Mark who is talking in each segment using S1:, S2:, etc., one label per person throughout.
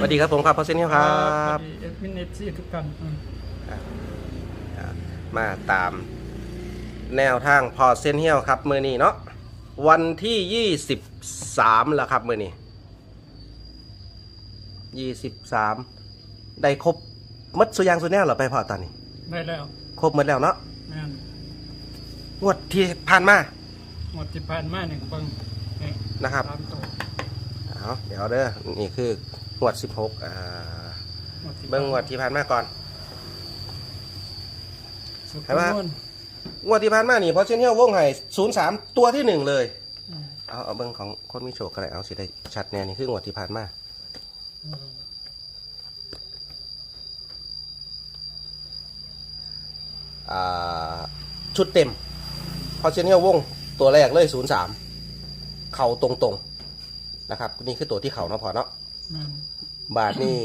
S1: สวัสดีครับผมครับพอเซนเฮียครับ
S2: เอฟมินเอฟซีทุกท่านอืม
S1: มาตามแนวทางพอเซนเฮียครับมือนี้เนาะวันที่23แล้วครับมือนี้23ได้ครบหมดสุอยางสุแนวเหรอไปพอตอนนี้
S2: ได้แล้ว
S1: ครบหมดแล้วเนาะ
S2: แม่น
S1: งวดที่ผ่านมา
S2: หมดที่ผ่านมาหนึ่งเบิ้งนี่
S1: นะครับ
S2: ตามตัว
S1: เอาเดี๋ยวเด้อนี่คือ งวด16อ่า
S2: หมดที่
S1: เบิ้งงวดที่ผ่านมาก่อน
S2: สุด
S1: ให้ว่า
S2: คำนวณ
S1: งวดที่ผ่านมานี่พอเซนเฮียวงไห้03ตัวที่หนึ่งเลย
S2: อืม
S1: เอาเอาเบิ้งของคนมีโชคก็ได้เอาสิได้ชัดแน่นี่คืองวดที่ผ่านมา
S2: อืม
S1: อ่าชุดเต็ม พอเชนเนียวงตัวแรกเลยศูนย์สามเข่าตรงๆนะครับ นี่คือตัวที่เข่าเนาะพอเนาะ
S2: แม่น
S1: บาทนี่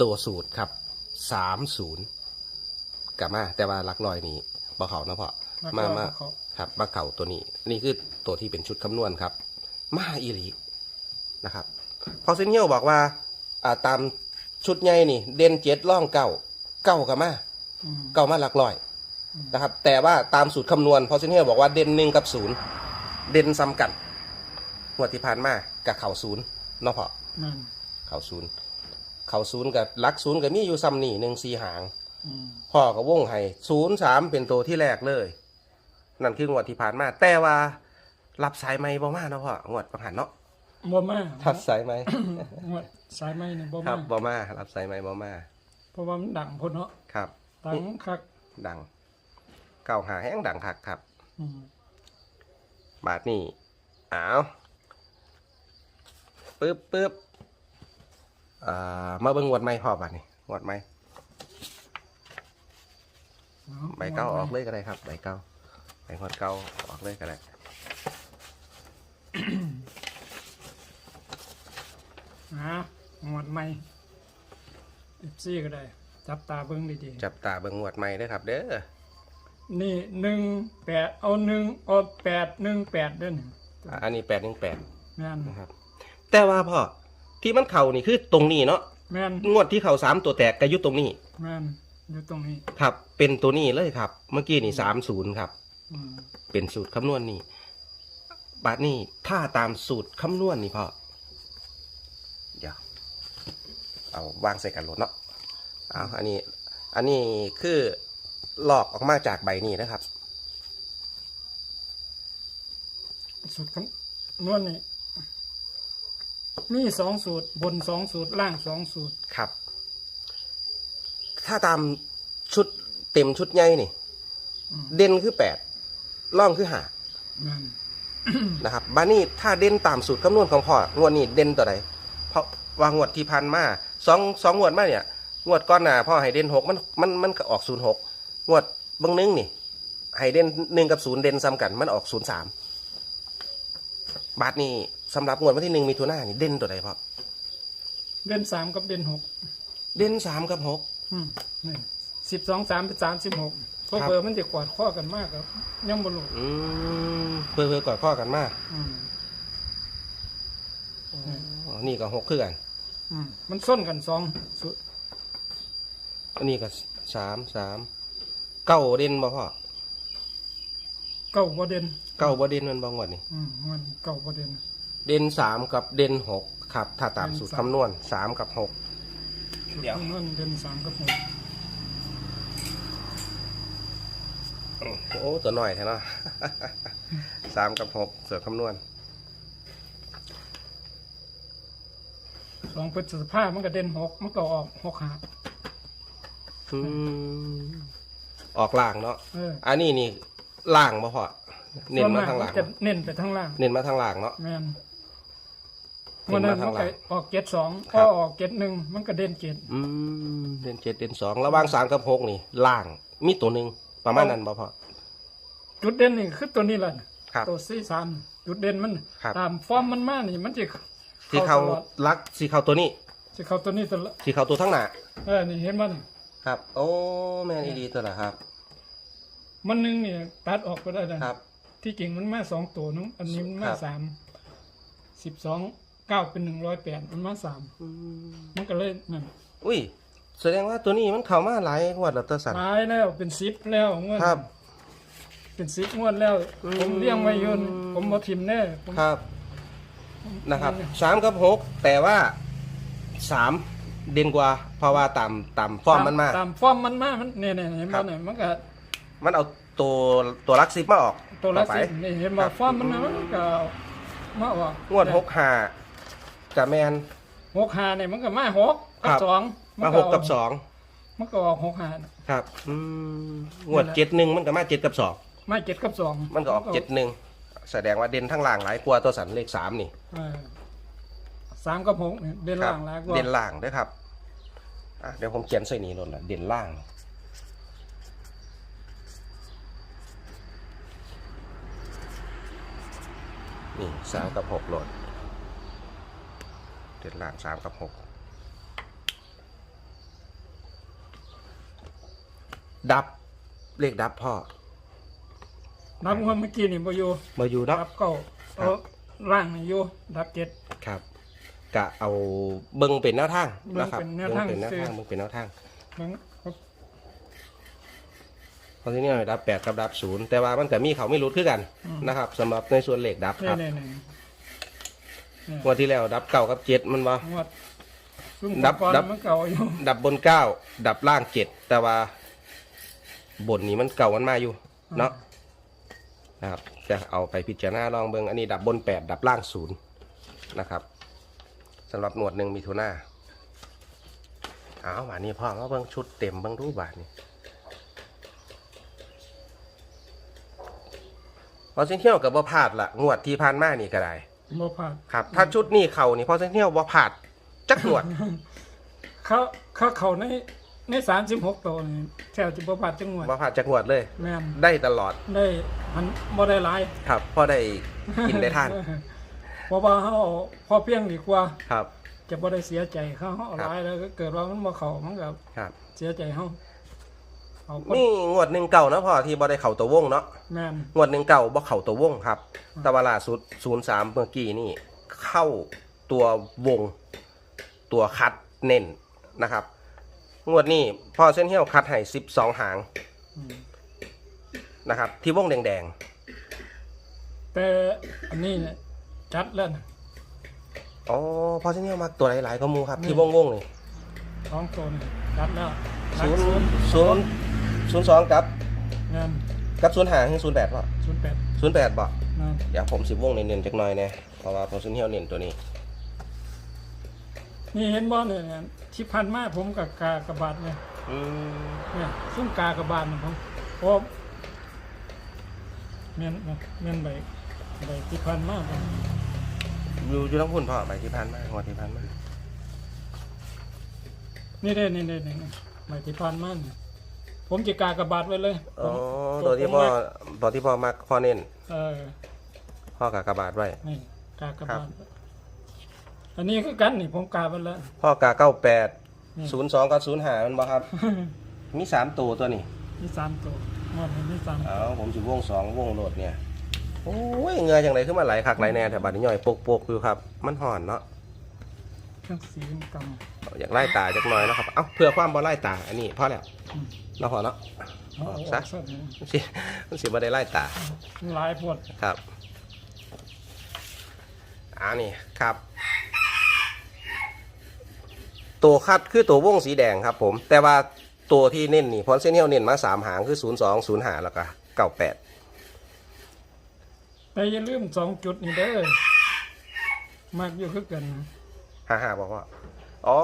S1: ตัวสูตรครับสามศูนย์กลับมา แต่ว่าหลักลอยนี่บ่เข่าเนาะพอ
S2: แล้ว
S1: มา
S2: ก็
S1: มา
S2: เขา
S1: ครับมาเข่าตัวนี้ นี่คือตัวที่เป็นชุดคำนวณครับ มาอีหลีนะครับพอเซนเนียวบอกว่าอ่าตามชุดใหญ่นี่ เด่นเจ็ดล่องเก้าเก้ากับมา
S2: อืม
S1: เก้ามาหลักร้อยนะครับ แต่ว่าตามสูตรคำนวณพอเซนเนียบอกว่าเด่นหนึ่งกับศูนย์เด่นซ้ำกันงวดที่ผ่านมา กับเข่าศูนย์เนาะพอ
S2: แม่น
S1: เข่าศูนย์เข่าศูนย์กับหลักศูนย์กับมีอยู่ซ้ำนี่หนึ่งสี่หาง
S2: อืม
S1: พ่อกับวงไห้ศูนย์สามเป็นตัวที่แรกเลย นั่นคืองวดที่ผ่านมา แต่ว่ารับสายไม่บ่มาเนาะพ่องวดประหันเนาะ
S2: บ่มา
S1: ทัดสายไหม
S2: งวดสายไม้นี่บ่
S1: ครั
S2: มา
S1: บบ่มารับสายไม่บ่มา
S2: เพราะว่ามันดังพ้นเนาะ
S1: ครับ
S2: ดังคัก
S1: ดังเก่าหาแห้งดังคักครับ
S2: อืม
S1: บาทนี่อ้าว ปึ๊บปึ๊บอ่ามาเบิ่งงวดไม้พอบาทนี่งวดไม้
S2: อ
S1: ใบเก้าออกเลยก็ได้ครับใบเก้าใบงวดเก้าออกเลยก็ได้
S2: อ่าหมวดใหม่เอฟซีก็ได้ จับตาเบิ้งดี
S1: จับตาเบิ่งงวดไม้เด้อครับ เด้อ
S2: ๆ นี่หนึ่งแปดเอาหนึ่งเอาแปดหนึ่งแปดเด้น
S1: อะอันนี้แปดหนึ่งแปด
S2: แม่น
S1: นะครับ แต่ว่าพ่อที่มันเข่านี่คือตรงนี้เนาะ
S2: แม่น
S1: งวดที่เข่าสามตัวแตกก็อยุตรงนี้
S2: แม่นอยู่ตรงนี้
S1: ครับ เป็นตัวนี้เลยครับ เมื่อกี้นี่สามศูนย์ครับ
S2: อืม
S1: เป็นสูตรคำนวณนี่บาทนี่ถ้าตามสูตรคำนวณนี่พ่อเดี๋ยวเอาวางใส่กันรถเนาะเอาอันนี้ อันนี้คือหลอกออกมาจากใบนี้นะครับ
S2: สูตรคำนวณนี่ มีสองสูตรบนสองสูตรล่างสองสูตร
S1: ครับ ถ้าตามชุดเต็มชุดใหญ่นี่
S2: อืม
S1: เด่นคือแปดล่องคือหา
S2: แม่น
S1: นะครับบานี่ถ้าเด่นตามสูตรคำนวณของพ่องวดนี้เด่นตัวใดเพราะว่างวดที่พันมาสองสองงวดมาเนี่ยงวดก้อนหน้าพ่อให้เด่นหกมันมันมันก็ออกศูนย์หกงวดเบางนึงนี่ให้เด่นหนึ่งกับศูนย์เด่นซ้ำกันมันออกศูนย์สามบาทนี้ สำหรับงวดวันที่หนึ่งมีทุนานี่เด่นตัวใดพ่อ
S2: เด่นสามกับเด่นหก
S1: เด่นสามกับหก
S2: อืมนี่สิบสองสามเป็นสามสิบหกเพราะ
S1: ครับ
S2: เบอร์มันจะกวาดข้อกันมากครับยังบรรลุ
S1: อืมเพื่อเพื่อกอดข้อกันมาก
S2: อืม
S1: นี่ก็หกคือกัน
S2: อืมมันส้นกันสองสูตร
S1: อันนี้ก็สามสามเก้าเด่นบ่พ่อ
S2: เก้าประเด็น
S1: เก้าบ่เด่นมันบ่งวดนี่
S2: อืมมันเก้าประเด็น
S1: เด่นสามกับเด่นหกครับ ถ้าตาม
S2: เด่น
S1: สูตร
S2: สาม
S1: คำนวณสามกับหก เดี๋ยว
S2: คำนวณเด่นสามกับหก
S1: โอ้ตัวหน่อยแท้เนาะ สามกับหกสูตรคำนวณ
S2: สองพฤษภามันก็เด่นหกมันก็ออกหกหา
S1: อืมออกล่างเนาะ
S2: เออ
S1: อันนี้นี่ล่างบ่พอเน้นมาทาง
S2: ส่ว
S1: ล่าง
S2: กจะเน้นไปทางล่าง
S1: เน้นมาทางล่างเนาะ
S2: แม่น
S1: เน้
S2: วัน
S1: นมา
S2: นั้น
S1: ทาง
S2: มัน
S1: หลั
S2: ก็
S1: ง
S2: ออกเจ็ดสอง
S1: ครั
S2: ก็
S1: บ
S2: ออกเจ็ดหนึ่งมันก็เด่นเจ็ด
S1: อืมเด่นเจ็ดเด่นสองระหว่างสามกับหกนี่ ล่างมีตัวหนึ่งประมาณนั้นบ่พอ
S2: จุดเด่นนี่คือตัวนี้แหละ
S1: ครับ
S2: ตัวสี่สามจุดเด่นมัน
S1: ครับ
S2: ตามฟอร์มมันมานี่มันจะ
S1: ที่เขา
S2: ตลอด
S1: ลักสีเขาตัวนี้
S2: จะเข้าตัวนี้ตัวละ
S1: สีเขาตัวทั้งหน้า
S2: เออนี่เห็นมัน
S1: ครับ โอ้แม่นดีตัวละครับ
S2: มันหนึงเนี่ยตัดออกก็ได้นะครับ ที่จริงมันมาสองตัวนึงอันนี้มันมา
S1: ครับ
S2: สามสิบสอง เก้าเป็นหนึ่งร้อยแปดมันมาสามมันก็เลยนั่น
S1: อุ้ย แสดงว่าตัวนี้มันเข้ามาหลายงวดแล้วตัวสัน
S2: ตายแล้วเป็นสิบแล้วงวด
S1: ครับ
S2: เป็นสิบงวดแล้ว
S1: อืม
S2: ผมเลี้ยงไว้อยืนผมบ่ทิมแน่ผม
S1: ครับนะครับสามกับหกแต่ว่าสามเด่นกว่าเพราะว่าตามตามฟอร์มมันมา
S2: ตามฟอร์มมันมามันเนี่ยเนี่ยเห็น
S1: ครั
S2: บ่
S1: บ
S2: เนี่ยมันก็
S1: มันเอาตัวตัวลักซิปมาออก
S2: ตัวละ
S1: ต่อไป
S2: สิบนี่เห็นบ่ฟอร์มมันมามันก็มาออก
S1: งวดหกห้า กับแมน
S2: หกห้าเนี่ยมันก็มาหก
S1: ค
S2: กั
S1: รั
S2: บบสอง
S1: มาหกกับสอง
S2: มันก็ออกหกห้า
S1: ครับอืมงวดเจ็ดหนึ่งมันก็มาเจ็ดกับสอง
S2: มาเจ็ดกับสอง
S1: มันก็ออกเจ็ดหนึ่งแสดงว่าเด่นทั้งล่างหลายกว่าตัวสันเลขสามนี่
S2: เออสามกับหกเนี่ยเด่น
S1: ครั
S2: ล่างแล้วก็
S1: เด่นล่างด้วยครับอะเดี๋ยวผมเขียนใส่นี้ลงละเด่นล่าง นี่สามกับหกโหลด เด่นล่างสามกับหกดับเลขดับพ่อ
S2: นับงวดเมื่อกี้นี่บ่อยู่
S1: มาอยู่เนาะ
S2: ดับเก้า
S1: ครั
S2: เอา
S1: บ
S2: ล่างนี่อยู่ดับเจ็ด
S1: ครับกะเอาเบิ้งเป็นแนวทางนะครับ
S2: เบิ่งเป็นแนวทาง
S1: เบิ่งเป็นแนว
S2: คือ
S1: ทางเบิ้งเป็นแนวทาง
S2: มัน
S1: เพราะที่นี่ดับแปดกับดับศูนย์แต่ว่ามันก็มีเขาไม่รู้คือกันนะครับสำหรับในส่วนเลขดับค
S2: นี่
S1: รับ
S2: นี่นี่
S1: งวันที่แล้ว ดับเก้ากับเจ็ดมันว่า
S2: งวดซุ่ม
S1: ดับ
S2: ก่อน
S1: ดับ
S2: มันเก่าอยู่
S1: ดับบนเก้าดับล่างเจ็ดแต่ว่า บนนี้มันเก่ามันมาอยู่ เนาะนะครับ จะเอาไปพิจารณาลองเบิงอันนี้ดับบนแปดดับล่างศูนย์นะครับสำหรับหนวดหนึ่งมีทุน่าเอาบาทนี้พ่อมาเบิงชุดเต็มเบิงรูปบาทนี้พอเส้นเที่ยวกับบ่พลาดละงวดที่ผ่านมานี่ก็ได้
S2: บ่ผ่าน
S1: ครับ ถ้าชุดนี้เข่านี่พอเส้นเที่ยวบ่พลาดจักงวด
S2: เขาเขาเข้าในในสามสิบหกตัวนี่แถวจะบ่ผ่านจังหวัด
S1: บ่พลาดจักงวดเลย
S2: แม่น
S1: ได้ตลอด
S2: ได้หันบ่ได้หลาย
S1: ครับพ่อได้กินได้ทาน
S2: เพราะว่าเฮาพอเพียงดีกว่า
S1: ครับ
S2: จะบ่ได้เสียใจเขาเฮาเอา
S1: ครับ
S2: หลายแล้วก็เกิดว่ามันบ่เข้ามันก็
S1: ครับ
S2: เสียใจเฮา เอาคน
S1: นี่งวดหนึ่งเก่านะพ่อที่บ่ได้เข่าตัววงเนาะ
S2: แม่น
S1: งวดหนึ่งเก่าบ่เข่าตัววงครับ แต่ว่าล่าสุดศูนย์สามเมื่อกี้นี่ เข้าตัววง ตัวคัดเน้นนะครับ งวดนี้พ่อเส้นเหี้ยวคัดให้สิบสองหาง
S2: อืม
S1: นะครับ ที่วงแดง
S2: แต่อันนี้เนี่ยจัดแล้วนะ
S1: ๆอ๋อพ่อเส้นเหี้ยวมักตัวหลายๆก็มูครับ ที่วงวงๆนี่
S2: ท้องตัวนี่จัดแล้ว
S1: ศูนย์ศูนย์ ศูนย์สองกับ
S2: แม่น
S1: กับศูนย์หางศูนย์แปดป่ะ
S2: 08
S1: ศูนย์แปดป่ะ
S2: นั่น
S1: เดี๋ยวผมสิบวงเน้นๆจักหน่อยแน่เพราะว่าผมเส้นเหี้ยวเน้นตัวนี้
S2: นี่เห็นบ่เนี่ยเนี่ยที่พันมาผมกับกากระบาดเนี่ย
S1: อืม
S2: เนี่ยซุ่มกากระบาดนี่ผมเพราะแม่นแม่นใบใบที่พันมาผม
S1: อยู่อยู่ทั้งพุ่นพ่อไปที่พันมากงวดที่พันมาก
S2: นี่เด้นี่เด้นี่ใบที่พันมานี่ ผมจะกากระบาดไว้เลยผ
S1: อ๋อ
S2: ม
S1: ตัวที่
S2: ผม
S1: พ่อ
S2: มัก
S1: ตัวที่พ่อมักพ่อเน้น
S2: เออ
S1: พ่อกากระบาดไว้
S2: นี่กากระ
S1: ครับาบ
S2: ดอันนี้คือกันนี่ผมกาไว้แล้ว
S1: พ่อกาเก้าแปด
S2: นี่
S1: ศูนย์สองกับศูนย์หามันบ่ครับ มีสามตัวตัวนี้
S2: มีสามตัวงวดนี้มีสาม
S1: เอาผมสิวงสองวงโหลดเนี่ย โอ้ยเหงือจังไรขึ้นมาไหลายคักไหลายแน่แต่บาดนี้ย่อยปกปกๆอยู่ครับ มันห่อนเนาะ
S2: เครื่องสีก
S1: อยากไล่ตาจักหน่อยเนาะครับ เอ้าเพื่อความบ่ไล่ตาอันนี้พอแล้วเนาะพอเนาะำ
S2: เอาออก
S1: ซะ
S2: ซะเนี่ย
S1: มันสิมันสิบ่ได้ไล่ตา
S2: หลายพวด
S1: ครับอันนี้ครับ ตัวคัดคือตัววงสีแดงครับ ผม แต่ว่าตัวที่เน้นนี่พอนเส้นเฮียวเน้นมาสามหางคือศูนย์สองศูนย์หาแล้วก็เก้าแปด
S2: แต่อย่าลืมสองจุดนี่เด้อมากอยู่คือกันนะ
S1: ห้าห้าบอกว่า อ๋อ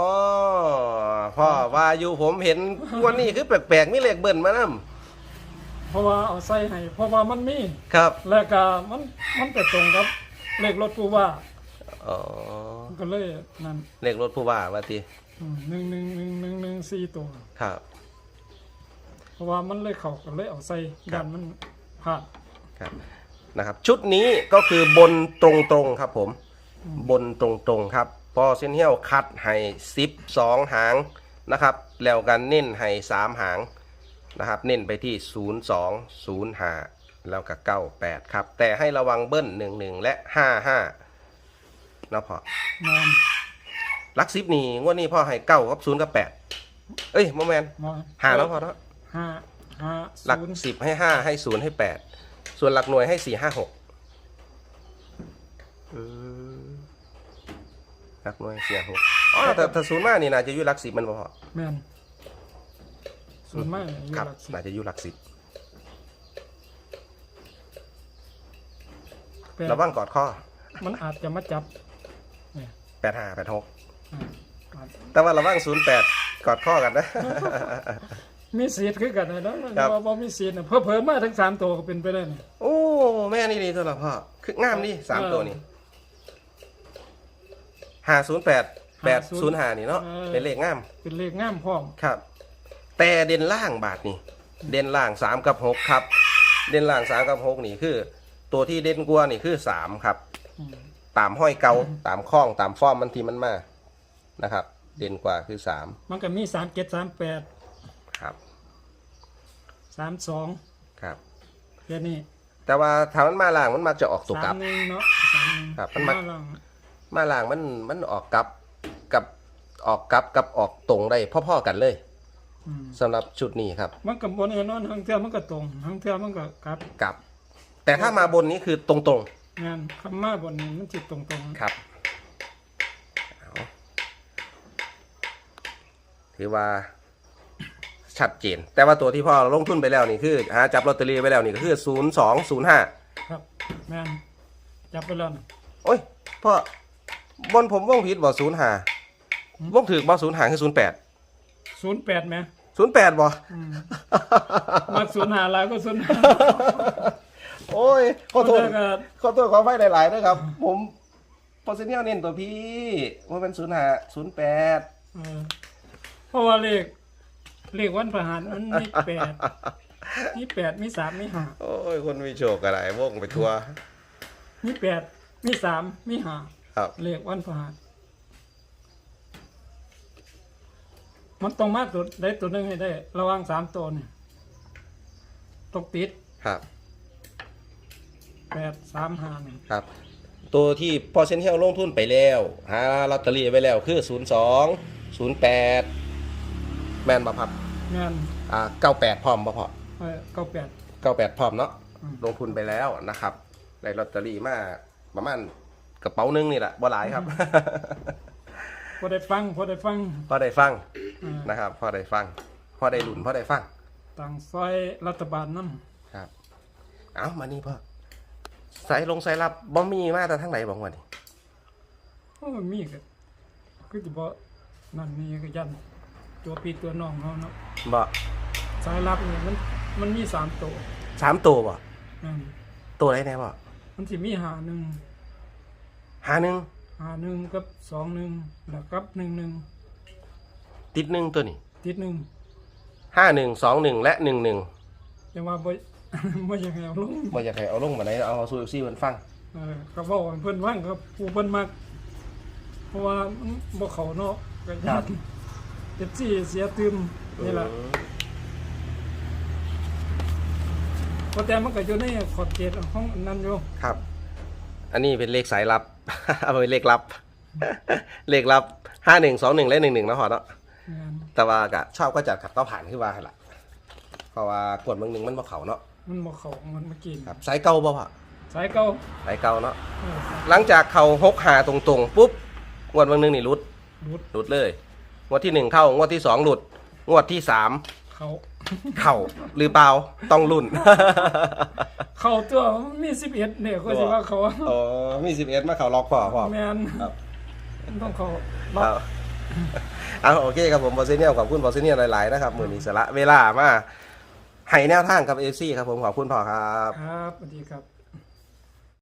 S1: พ่อว่าอยู่ผมเห็นวันนี้คือแปลกๆมีเลขเบิ่นมานำ
S2: เพราะว่าเอาใส่ให้เพราะว่ามันมี
S1: ครับ
S2: แล้วก็มันมันไปตรงกับเลขรถผู้ว่า
S1: อ๋อ
S2: มันก็เลยนั่น
S1: เลขรถผู้ว่าว่าติ
S2: อืมหนึ่งหนึ่งหนึ่งหนึ่งหนึ่งสี่ตัว
S1: ครับ
S2: เพราะว่ามันเลยเข้ากันเลยเอาใส่
S1: ครั
S2: ดั
S1: บ
S2: นมันผ่าน
S1: ครับนะครับ ชุดนี้ก็คือบนตรงๆครับผม บนตรงๆครับ พอเส้นเหี้ยวคัดให้สิบสองหางนะครับ แล้วกันเน้นให้สามหางนะครับ เน้นไปที่ศูนย์สองศูนย์หาแล้วก็เก้าแปดครับ แต่ให้ระวังเบิ้ลหนึ่งหนึ่งและห้าห้าเนาะพ่อ
S2: แม่น
S1: หลักสิบนี่งวดนี้พ่อให้เก้ากับศูนย์กับแปดเอ้ยโมแมน
S2: บ่
S1: หาแล้วพอเนาะ
S2: ห้าห้า
S1: หลัก
S2: ศูนย์
S1: สิบให้ห้าให้ศูนย์ให้แปดส่วนหลักหน่วยให้สี่ห้าหกอืม หลักหน่วยสี่หกอ๋อแต่แต่ศูนย์มากนี่น่าจะอยู่หลักสิบมันบ่พอ
S2: แม่นส่วนมากอยู่
S1: ครับ
S2: หลักสิบ
S1: น่าจะอยู่หลักสิบ
S2: แปด
S1: ระวังกอดข้อ
S2: มันอาจจะมาจับเนี่ย
S1: แปดห้าแปดหก
S2: อ่าอาจ
S1: แต่ว่าระวังศูนย์แปดกอดข้อกันนะ
S2: มีสีดคือกันนะเนาะแต่ว่าบ่มีสีดน่ะเพิ่มมาทั้งสามตัวก็เป็นไปได้นี่
S1: โอ้ แม่นี่ดีตัวละพ่อคืองามนี่สาม
S2: เออ
S1: ตัวนี่ ห้าศูนย์แปดแปดศูนย์ห้านี่เนาะ
S2: เออ
S1: เป็นเลขงาม
S2: เป็นเลขงามพร้อม
S1: ครับ แต่เด่นล่างบาทนี่เด่นล่างสามกับหกครับ เด่นล่างสามกับหกนี่คือ ตัวที่เด่นกว่านี่คือสามครับ
S2: อืม
S1: ตามห้อยเกาตามข้องตามฟอร์มมันทีมันมานะครับ เด่นกว่าคือสาม
S2: มันก็มีสามเจ็ดสามแปด
S1: ครับ
S2: สามสอง
S1: ครับ
S2: แค่นี้
S1: แต่ว่าถ้ามันมาล่างมันมักจะออกตัวก
S2: สา
S1: ลั
S2: ม
S1: บ
S2: หนึ่งเนาะสามหนึ่ง
S1: ครับมันมักา
S2: ล่าง
S1: มาล่างมันมันออกกลับกับออกกลับกับออกตรงได้พ่อๆกันเลย
S2: อืม
S1: สำหรับชุดนี้ครับ
S2: มันกับบนเอนนอนทางเทือมันก็ตรงทางเทือมันก็กลับ
S1: กลับ แต่ถ้ามาบนนี้คือตรง
S2: งานคำมาบนนี้มันจิตตรงตรง
S1: ๆครับเอาถือว่า ชัดเจน แต่ว่าตัวที่พ่อลงทุนไปแล้วนี่คือหาจับลอตเตอรี่ไปแล้วนี่ก็คือศูนย์สองศูนย์ห้า
S2: ครับแม่นจับไปแล้วนะ
S1: โอ้ยพ่อ บนผมว่องผิดบ่ศูนย์ห้าว่องถือบ่ศูนย์ห้าคือศูนย์แปด
S2: ศูนย์แปดไหม
S1: ศูนย์แปดบ่
S2: อืมมาศูนย์หาแล้วก็ศูนย์
S1: โอ้ยขอโทษ
S2: ก็
S1: ขอโทษขอไฟหลายๆนะครับ ผมพอเซนเนียลเน้นตัวพี่ว่าเป็นศูนย์ห้าศูนย์แปด
S2: เออเพราะว่าเลขเลขวันประหารมันมีแปดมีแปดมีสามมีห้า
S1: โอ้ยคนมีโชคอะไรว่องไปทัวร์
S2: มีแปดมีสามมีห้า
S1: ครับ
S2: เลขวันประหารมันต้องมาตัวได้ตัวหนึงให้ได้ ระหวังสามตัวนี่ตกติด
S1: ครับ
S2: แปดสามห้าหนึ่ง
S1: ครับ ตัวที่พอเซนเทียลลงทุนไปแล้ว หาลอตเตอรี่ไปแล้วคือศูนย์สองศูนย์แปดแมนบ่ครับ
S2: งาน
S1: อ่าเก้าแปดพร้อมบ่พอ
S2: เอ่อเก้าแปด
S1: เก้าแปดพร้อมเนาะ
S2: อืม
S1: ลงทุนไปแล้วนะครับได้ลอตเตอรี่มาประมาณ กระเป๋าหนึงนี่แหละบ่หลายครับ
S2: พอได้ฟังพอได้ฟัง
S1: พอได้ฟัง
S2: อ่า
S1: นะครับพอได้ฟังพอได้หลุนพอได้ฟัง
S2: ต่างซอยรัฐบาลน้
S1: ครับ เอามานี่พ่อสายลงสายรับบ่มีมาแต่ทั้งไหนบอกว่านี่ำ
S2: โอ้มีก็คือจะบอกนั่นนี่ก็ยันตัวปีตัวน้องเขาเนาะ
S1: บ่
S2: สายลับเนี่ยมันมันมีสามตัว
S1: สามตัวบ่
S2: นั่น
S1: ตัวไหนแน่บ่
S2: มันสิมีหาหนึ่ง
S1: หาหนึ่ง
S2: หาหนึ่งกับสองหนึ่งแล้วกับหนึ่งหนึ่ง
S1: ติดหนึ่งตัวนี้
S2: ติดหนึ่ง
S1: ห้าหนึ่งสองหนึ่งและหนึ่งหนึ่ง
S2: ยังว่าบ่บ่อยังไงเอาลง
S1: บ่อยากให้เอาลงมาไหนเอาซูเอฟซีเพิ่นฟัง
S2: เออก็บอกให้เพิ่นว่างครับผู้เพิ่นมักเพราะว่ามันบ่เข้าเนาะก็ญาติเจ็บซี่เสียตืมนี่ล่ะ
S1: อืม
S2: เพราะแต่มันก็อยู่ในขอบเขตของอันนั้นอยู่
S1: ครับ อันนี้เป็นเลขสายลับ เอาไปเลขลับ เลขลับห้าหนึ่งสองหนึ่งและหนึ่งหนึ่งนะพอเนาะ
S2: งาน
S1: แต่ว่ากะชอบก็จัดขับเต้าผ่านขึ้นมาให้ละเพราะว่ากวดเมืองหนึ่งมันบ่เขาเนาะ
S2: มันบ่เข้ามันเมื่อกี้
S1: ครับสายเก่าบ่พ่อ
S2: สายเก่า
S1: สายเก่าเนาะ
S2: เออ
S1: หลังจากเขาหกหาตรงๆปุ๊บงวดเมืองหนึ่งนี่หลุด
S2: รุด
S1: หลุดเลยงวดที่หนึ่งเข้างวดที่สองหลุดงวดที่สาม
S2: เขา
S1: เข่าหรือเปล่าต้องรุ่น
S2: เขาตัวมันมี11เนี่ยก็สิว่าเขา
S1: อ๋อมีสิบเอ็ดมาเข่าล็อกพ่อพ่อ
S2: แม่น
S1: ครับ
S2: มันต้องเขา
S1: ค
S2: ล็อ
S1: รั
S2: ก
S1: บเอาโอเคครับผมบอสเนียลขอบคุณบอสเนียลหลายๆนะครับมือนี้สละเวลามาให้แนวทางกับเอฟซีครับผมขอบคุณพ่อครับ
S2: ครับสวัสดีครับ